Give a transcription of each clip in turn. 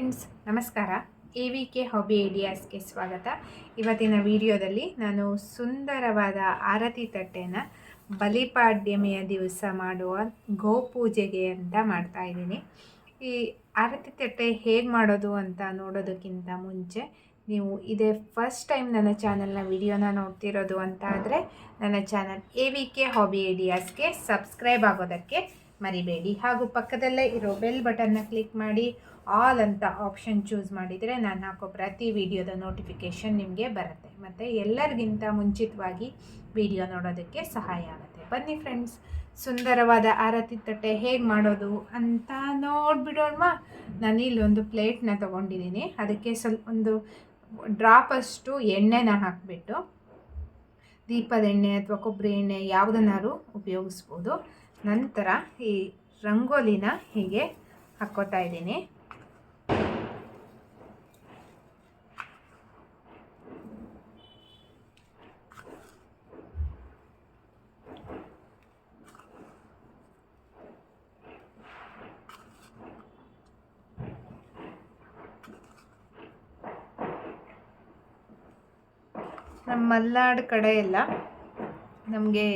Friends, ನಮಸ್ಕಾರ. A V K hobby ಐಡಿಯಾಸ್ಗೆ ಸ್ವಾಗತ. ಇವತ್ತಿನ ವಿಡಿಯೋದಲ್ಲಿ ನಾನು ಸುಂದರವಾದ ಆರತಿ ತಟ್ಟೆನ ಬಲಿಪಾಡ್ಯಮಿಯ ದಿವಸ ಮಾಡುವ ಗೋಪೂಜೆಗೆ ಅಂತ ಮಾಡ್ತಾ ಇದ್ದೀನಿ. ಈ ಆರತಿ ತಟ್ಟೆ ಹೇಗೆ ಮಾಡೋದು ಅಂತ ನೋಡೋದಕ್ಕಿಂತ ಮುಂಚೆ ನೀವು ಇದೇ ಫಸ್ಟ್ ಟೈಮ್ ನನ್ನ ಚಾನಲ್ನ ವಿಡಿಯೋನ ನೋಡ್ತಿರೋದು ಅಂತ ಆದರೆ ನನ್ನ channel A V K hobby ಐಡಿಯಾಸ್ಗೆ subscribe ಆಗೋದಕ್ಕೆ ಮರಿಬೇಡಿ. ಹಾಗೂ ಪಕ್ಕದಲ್ಲೇ ಇರೋ ಬೆಲ್ ಬಟನ್ನ ಕ್ಲಿಕ್ ಮಾಡಿ ಆಲ್ ಅಂತ ಆಪ್ಷನ್ ಚೂಸ್ ಮಾಡಿದರೆ ನಾನು ಹಾಕೋ ಪ್ರತಿ ವಿಡಿಯೋದ ನೋಟಿಫಿಕೇಷನ್ ನಿಮಗೆ ಬರುತ್ತೆ. ಮತ್ತು ಎಲ್ಲರಿಗಿಂತ ಮುಂಚಿತವಾಗಿ ವಿಡಿಯೋ ನೋಡೋದಕ್ಕೆ ಸಹಾಯ ಆಗುತ್ತೆ. ಬನ್ನಿ ಫ್ರೆಂಡ್ಸ್ ಸುಂದರವಾದ ಆರತಿ ತಟ್ಟೆ ಹೇಗೆ ಮಾಡೋದು ಅಂತ ನೋಡಿಬಿಡೋಣ ನಾನು ಒಂದು ಪ್ಲೇಟ್ನ ತೊಗೊಂಡಿದ್ದೀನಿ ಅದಕ್ಕೆ ಸ್ವಲ್ಪ ಒಂದು ಡ್ರಾಪಷ್ಟು ಎಣ್ಣೆನ ಹಾಕಿಬಿಟ್ಟು ದೀಪದ ಎಣ್ಣೆ ಅಥವಾ ಕೊಬ್ಬರಿ ಎಣ್ಣೆ ಯಾವುದನ್ನಾದ್ರೂ ಉಪಯೋಗಿಸ್ಬೋದು. ನಂತರ ಈ ರಂಗೋಲಿನ ಹೀಗೆ ಹಾಕ್ಕೋತಾ ಇದ್ದೀನಿ. ನಮ್ಮ ಮಲ್ನಾಡು ಕಡೆ ಎಲ್ಲ ನಮಗೆ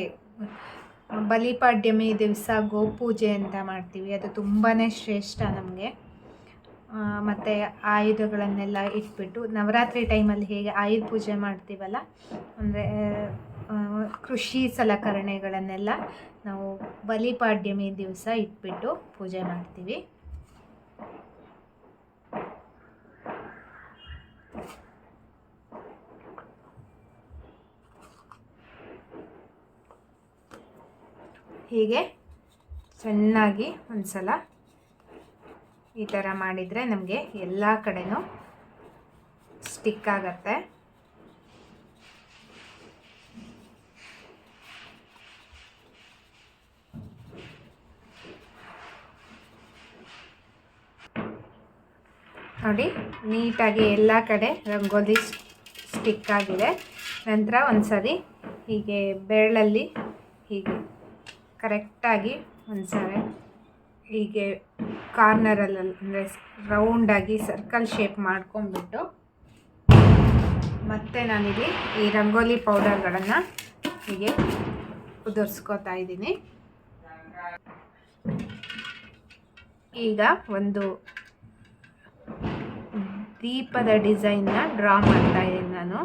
ಬಲಿಪಾಡ್ಯಮಿ ದಿವಸ ಗೋಪೂಜೆ ಅಂತ ಮಾಡ್ತೀವಿ. ಅದು ತುಂಬಾ ಶ್ರೇಷ್ಠ ನಮಗೆ. ಮತ್ತು ಆಯುಧಗಳನ್ನೆಲ್ಲ ಇಟ್ಬಿಟ್ಟು ನವರಾತ್ರಿ ಟೈಮಲ್ಲಿ ಹೇಗೆ ಆಯುಧ ಪೂಜೆ ಮಾಡ್ತೀವಲ್ಲ, ಅಂದರೆ ಕೃಷಿ ಸಲಕರಣೆಗಳನ್ನೆಲ್ಲ ನಾವು ಬಲಿಪಾಡ್ಯಮಿ ದಿವಸ ಇಟ್ಬಿಟ್ಟು ಪೂಜೆ ಮಾಡ್ತೀವಿ. ಹೀಗೆ ಚೆನ್ನಾಗಿ ಒಂದು ಸಲ ಈ ಥರ ಮಾಡಿದರೆ ನಮಗೆ ಎಲ್ಲ ಕಡೆನೂ ಸ್ಟಿಕ್ ಆಗತ್ತೆ. ನೋಡಿ, ನೀಟಾಗಿ ಎಲ್ಲ ಕಡೆ ರಂಗೋಲಿ ಸ್ಟಿಕ್ ಆಗಿದೆ. ನಂತರ ಒಂದು ಸರಿ ಹೀಗೆ ಬೆರಳಲ್ಲಿ ಹೀಗೆ ಕರೆಕ್ಟಾಗಿ ಒಂದು ಸಾರಿ ಹೀಗೆ ಕಾರ್ನರಲ್ಲಿ ಅಂದರೆ ರೌಂಡಾಗಿ ಸರ್ಕಲ್ ಶೇಪ್ ಮಾಡ್ಕೊಂಡ್ಬಿಟ್ಟು ಮತ್ತೆ ನಾನಿಲ್ಲಿ ಈ ರಂಗೋಲಿ ಪೌಡರ್ಗಳನ್ನು ಹೀಗೆ ಉದುರಿಸ್ಕೋತಾ ಇದ್ದೀನಿ. ಈಗ ಒಂದು ದೀಪದ ಡಿಸೈನ್ನ ಡ್ರಾ ಮಾಡ್ತಾ ಇದ್ದೀನಿ ನಾನು.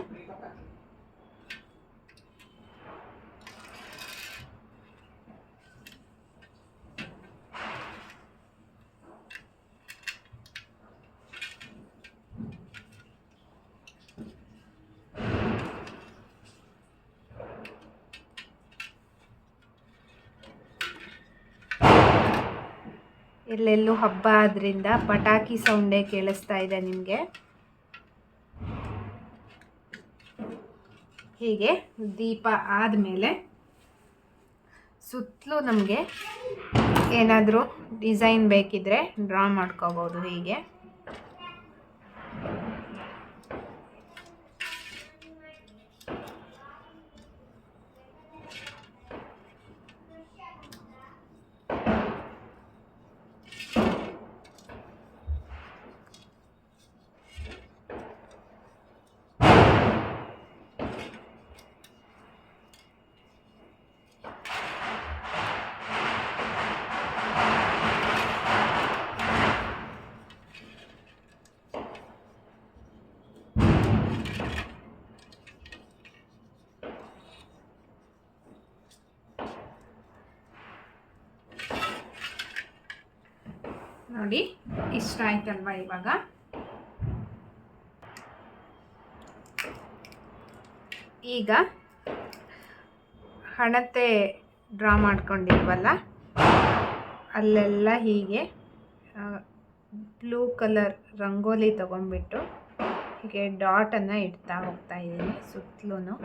ಎಲ್ಲೆಲ್ಲೂ ಹಬ್ಬ ಆದ್ರಿಂದ ಪಟಾಕಿ ಸೌಂಡೇ ಕೇಳಿಸ್ತಾ ಇದೆ ನಿಮಗೆ. ಹೀಗೆ ದೀಪ ಆದಮೇಲೆ ಸುತ್ತಲೂ ನಮಗೆ ಏನಾದರೂ ಡಿಸೈನ್ ಬೇಕಿದ್ರೆ ಡ್ರಾ ಮಾಡ್ಕೋಬೋದು ಹೀಗೆ. ನೋಡಿ, ಇಷ್ಟ ಆಯ್ತಲ್ವಾ ಇವಾಗ? ಈಗ ಹಣತೆ ಡ್ರಾ ಮಾಡ್ಕೊಂಡಿದ್ವಲ್ಲ, ಅಲ್ಲೆಲ್ಲ ಹೀಗೆ ಬ್ಲೂ ಕಲರ್ ರಂಗೋಲಿ ತಗೊಂಡ್ಬಿಟ್ಟು ಹೀಗೆ ಡಾಟನ್ನು ಇಡ್ತಾ ಹೋಗ್ತಾ ಇದ್ದೀನಿ ಸುತ್ತಲೂ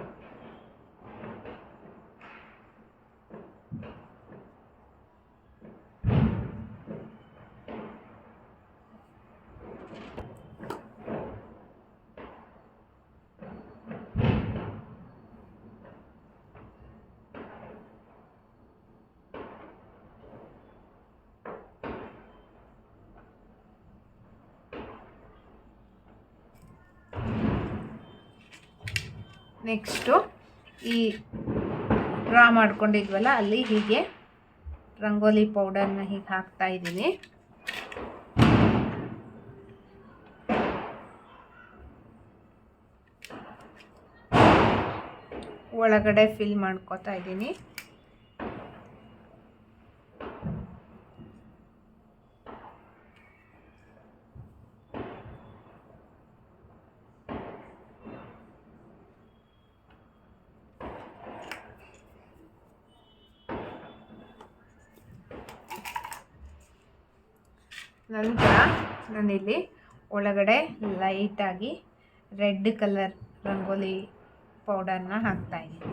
ನೆಕ್ಸ್ಟು ಈ ಡ್ರಾ ಮಾಡ್ಕೊಂಡಿದ್ವಲ್ಲ, ಅಲ್ಲಿ ಹೀಗೆ ರಂಗೋಲಿ ಪೌಡರ್ನ ಹೀಗೆ ಹಾಕ್ತಾ ಇದ್ದೀನಿ. ಒಳಗಡೆ ಫಿಲ್ ಮಾಡ್ಕೋತಾ ಇದ್ದೀನಿ ನಂತರ ನಾನಿಲ್ಲಿ ಒಳಗಡೆ ಲೈಟಾಗಿ ರೆಡ್ ಕಲರ್ ರಂಗೋಲಿ ಪೌಡರ್ನ ಹಾಕ್ತಾಯಿದ್ದೀನಿ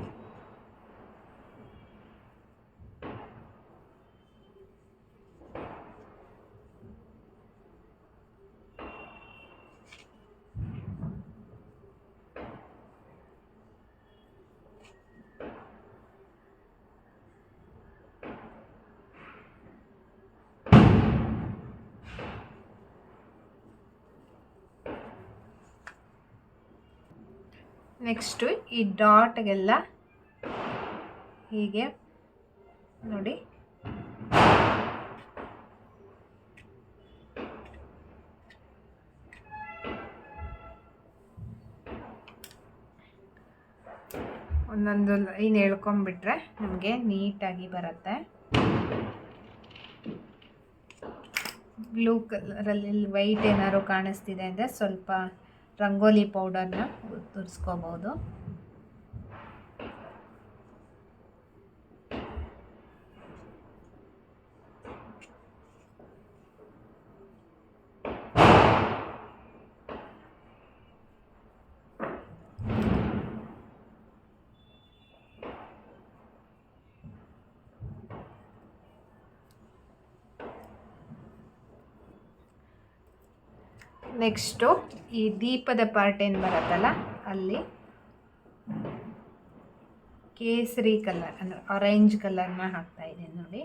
ನೆಕ್ಸ್ಟು ಈ ಡಾಟ್ಗೆಲ್ಲ ಹೀಗೆ ನೋಡಿ. ಒಂದೊಂದು ಲೈನ್ ಹೇಳ್ಕೊಂಬಿಟ್ರೆ ನಮಗೆ ನೀಟಾಗಿ ಬರುತ್ತೆ. ಬ್ಲೂ ಕಲರಲ್ಲಿ ವೈಟ್ ಏನಾದ್ರು ಕಾಣಿಸ್ತಿದೆ ಅಂದರೆ ಸ್ವಲ್ಪ ರಂಗೋಲಿ ಪೌಡರ್ನ ತುರಿಸ್ಕೋಬೋದು. ನೆಕ್ಸ್ಟು ಈ ದೀಪದ ಪಾರ್ಟ್ ಏನು ಬರುತ್ತಲ್ಲ, ಅಲ್ಲಿ ಕೇಸರಿ ಕಲರ್ ಅಂದರೆ ಆರೆಂಜ್ ಕಲರ್ನ ಹಾಕ್ತಾ ಇದ್ದೀನಿ ನೋಡಿ.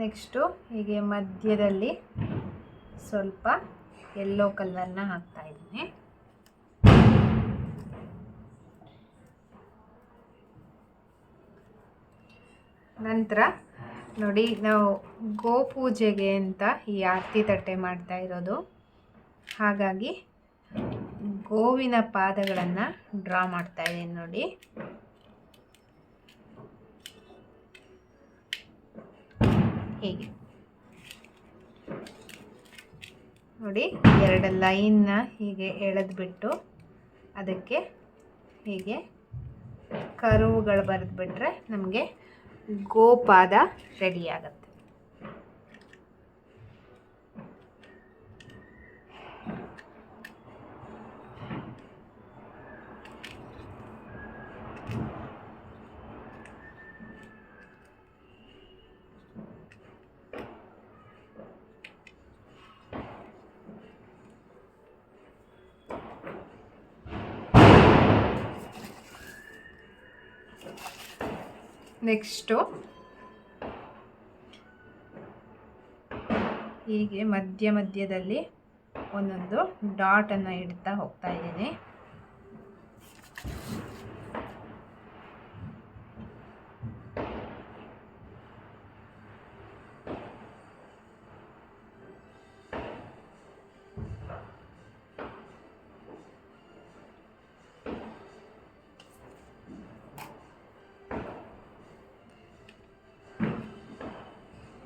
ನೆಕ್ಸ್ಟು ಹೀಗೆ ಮಧ್ಯದಲ್ಲಿ ಸ್ವಲ್ಪ ಎಲ್ಲೋ ಕಲರ್ನ ಹಾಕ್ತಾ ಇದ್ದೀನಿ. ನಂತರ ನೋಡಿ, ನಾವು ಗೋಪೂಜೆಗೆ ಅಂತ ಈ ಆರತಿ ತಟ್ಟೆ ಮಾಡ್ತಾ ಇರೋದು. ಹಾಗಾಗಿ ಗೋವಿನ ಪಾದಗಳನ್ನು ಡ್ರಾ ಮಾಡ್ತಾ ಇದ್ದೀನಿ ನೋಡಿ. ಹೀಗೆ? ನೋಡಿ ಎರಡು ಲೈನ್ನ ಹೀಗೆ ಎಳೆದ್ಬಿಟ್ಟು ಅದಕ್ಕೆ ಹೀಗೆ ಕರುವುಗಳು ಬರೆದ್ಬಿಟ್ರೆ ನಮಗೆ ಗೋಪಾದ ರೆಡಿ ನೆಕ್ಸ್ಟು. ಹೀಗೆ ಮಧ್ಯ ಮಧ್ಯದಲ್ಲಿ ಒಂದೊಂದು ಡಾಟನ್ನು ಇಡ್ತಾ ಹೋಗ್ತಾ ಇದ್ದೀನಿ.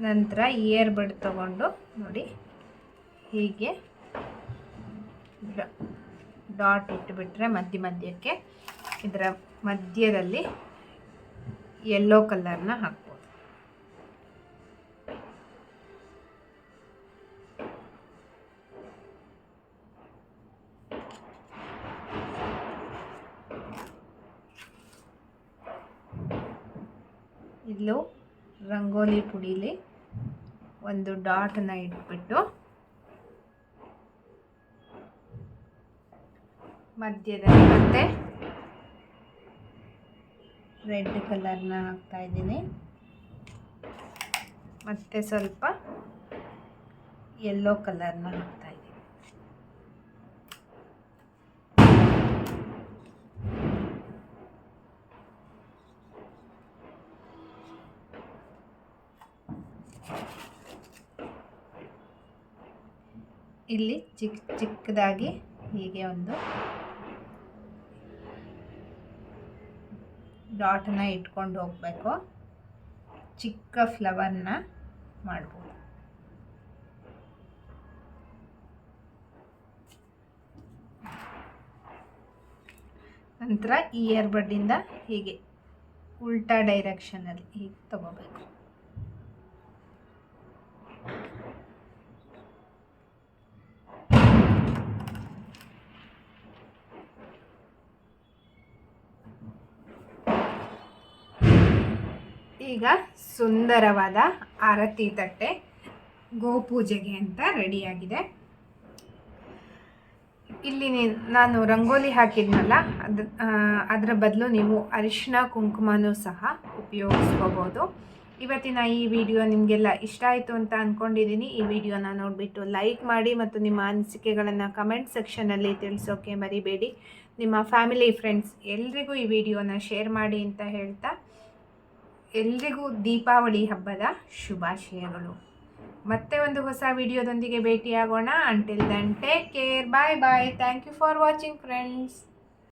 ನಂತರ ಇಯರ್ ಬಡ್ ತಗೊಂಡು ನೋಡಿ ಹೀಗೆ ಡಾಟ್ ಇಟ್ಟುಬಿಟ್ರೆ ಮಧ್ಯ ಮಧ್ಯಕ್ಕೆ ಇದರ ಮಧ್ಯದಲ್ಲಿ ಯೆಲ್ಲೋ ಕಲರ್ನ ಹಾಕ್ಬೋದು. ಇಲ್ಲೂ ರಂಗೋಲಿ ಪುಡೀಲಿ ಒಂದು ಡಾಟನ್ನ ಇಟ್ಬಿಟ್ಟು ಮಧ್ಯದಲ್ಲಿ ಮತ್ತೆ ರೆಡ್ ಕಲರ್ನ ಹಾಕ್ತಾ ಇದ್ದೀನಿ. ಮತ್ತೆ ಸ್ವಲ್ಪ ಯೆಲ್ಲೋ ಕಲರ್ನ ಹಾಕ್ತಾ ಇದ್ದೀನಿ ಇಲ್ಲಿ ಚಿಕ್ಕ ಚಿಕ್ಕದಾಗಿ ಹೀಗೆ ಒಂದು ಡಾಟನ್ನ ಇಟ್ಕೊಂಡು ಹೋಗಬೇಕು. ಚಿಕ್ಕ ಫ್ಲವರ್ನ ಮಾಡ್ಬೋದು. ನಂತರ ಇಯರ್ ಬಡ್ಡಿಂದ ಹೀಗೆ ಉಲ್ಟಾ ಡೈರೆಕ್ಷನಲ್ಲಿ ಹೀಗೆ ತಗೋಬೇಕು. ಈಗ ಸುಂದರವಾದ ಆರತಿ ತಟ್ಟೆ, ಗೋಪೂಜೆಗೆ ಅಂತ ರೆಡಿಯಾಗಿದೆ. ಇಲ್ಲಿ ನಾನು ರಂಗೋಲಿ ಹಾಕಿದ್ನಲ್ಲ, ಅದು ಅದರ ಬದಲು ನೀವು ಅರಿಶಿನ ಕುಂಕುಮನೂ ಸಹ ಉಪಯೋಗಿಸ್ಕೋಬೋದು. ಇವತ್ತಿನ ಈ ವಿಡಿಯೋ ನಿಮಗೆಲ್ಲ ಇಷ್ಟ ಆಯಿತು ಅಂತ ಅಂದ್ಕೊಂಡಿದ್ದೀನಿ ಈ ವಿಡಿಯೋನ ನೋಡಿಬಿಟ್ಟು ಲೈಕ್ ಮಾಡಿ ಮತ್ತು ನಿಮ್ಮ ಅನಿಸಿಕೆಗಳನ್ನು ಕಮೆಂಟ್ ಸೆಕ್ಷನಲ್ಲಿ ತಿಳಿಸೋಕೆ ಮರಿಬೇಡಿ. ನಿಮ್ಮ ಫ್ಯಾಮಿಲಿ, ಫ್ರೆಂಡ್ಸ್ ಎಲ್ರಿಗೂ ಈ ವಿಡಿಯೋನ ಶೇರ್ ಮಾಡಿ ಅಂತ ಹೇಳ್ತಾ ಎಲ್ರಿಗೂ ದೀಪಾವಳಿ ಹಬ್ಬದ ಶುಭಾಶಯಗಳು. ಮತ್ತೆ ಒಂದು ಹೊಸ ವಿಡಿಯೋದೊಂದಿಗೆ ಭೇಟಿಯಾಗೋಣ. Until then take care bye bye thank you for watching friends